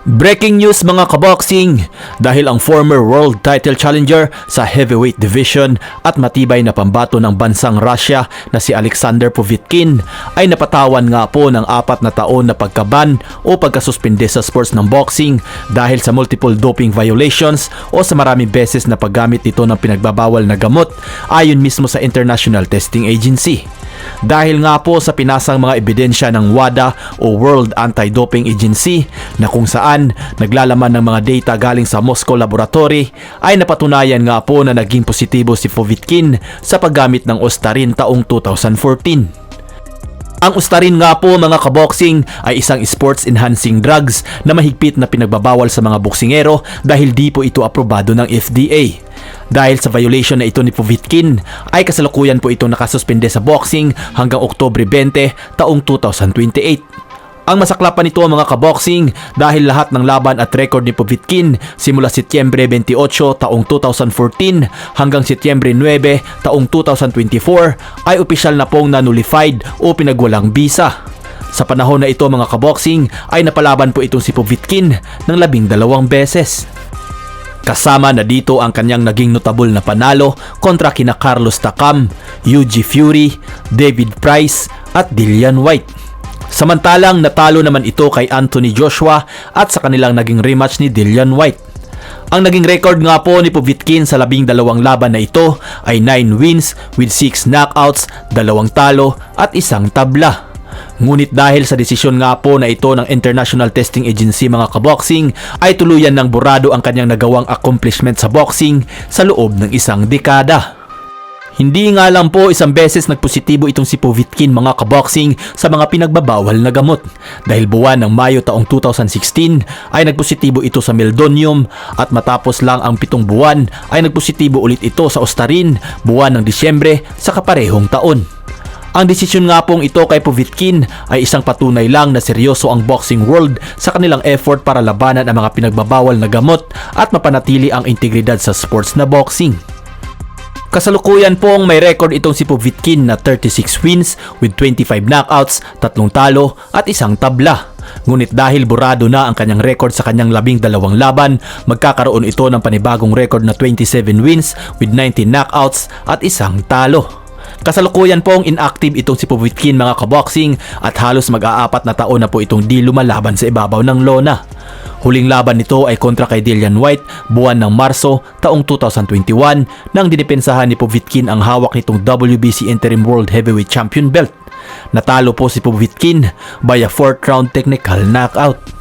Breaking news mga kaboxing dahil ang former world title challenger sa heavyweight division at matibay na pambato ng bansang Russia na si Alexander Povitkin ay napatawan nga po ng apat na taon na pagkaban o pagkasuspinde sa sports ng boxing dahil sa multiple doping violations o sa maraming beses na paggamit nito ng pinagbabawal na gamot ayon mismo sa International Testing Agency. Dahil nga po sa pinasang mga ebidensya ng WADA o World Anti-Doping Agency na kung saan naglalaman ng mga data galing sa Moscow Laboratory ay napatunayan nga po na naging positibo si Povitkin sa paggamit ng Ostarin taong 2014. Ang Ustarin nga po mga kaboxing ay isang sports enhancing drugs na mahigpit na pinagbabawal sa mga boksingero dahil di po ito aprobado ng FDA. Dahil sa violation na ito ni Povitkin ay kasalukuyan po ito nakasuspende sa boxing hanggang Oktobre 20 taong 2028. Ang masaklapan nito mga kaboxing dahil lahat ng laban at record ni Povitkin simula Setyembre 28 taong 2014 hanggang Setyembre 9 taong 2024 ay opisyal na pong nanulified o pinagwalang bisa. Sa panahon na ito mga kaboxing ay napalaban po itong si Povitkin ng labing dalawang beses. Kasama na dito ang kanyang naging notable na panalo kontra kina Carlos Takam, Yuji Fury, David Price at Dillian White. Samantalang natalo naman ito kay Anthony Joshua at sa kanilang naging rematch ni Dillian White. Ang naging record nga po ni Povitkin sa labing dalawang laban na ito ay 9 wins with 6 knockouts, dalawang talo at isang tabla. Ngunit dahil sa desisyon nga po na ito ng International Testing Agency mga kaboxing ay tuluyan ng burado ang kanyang nagawang accomplishment sa boxing sa loob ng isang dekada. Hindi nga lang po isang beses nagpositibo itong si Povitkin mga kaboxing sa mga pinagbabawal na gamot. Dahil buwan ng Mayo taong 2016 ay nagpositibo ito sa meldonium at matapos lang ang pitong buwan ay nagpositibo ulit ito sa ostarin buwan ng Disyembre sa kaparehong taon. Ang desisyon nga pong ito kay Povitkin ay isang patunay lang na seryoso ang boxing world sa kanilang effort para labanan ang mga pinagbabawal na gamot at mapanatili ang integridad sa sports na boxing. Kasalukuyan pong may record itong si Povitkin na 36 wins with 25 knockouts, tatlong talo at isang tabla. Ngunit dahil burado na ang kanyang record sa kanyang labing dalawang laban, magkakaroon ito ng panibagong record na 27 wins with 19 knockouts at isang talo. Kasalukuyan pong inactive itong si Povitkin mga kaboxing at halos mag-aapat na taon na po itong di lumalaban sa ibabaw ng lona. Huling laban nito ay kontra kay Dillian White buwan ng Marso taong 2021 nang dinipensahan ni Povitkin ang hawak nitong WBC Interim World Heavyweight Champion belt. Natalo po si Povitkin by a 4th round technical knockout.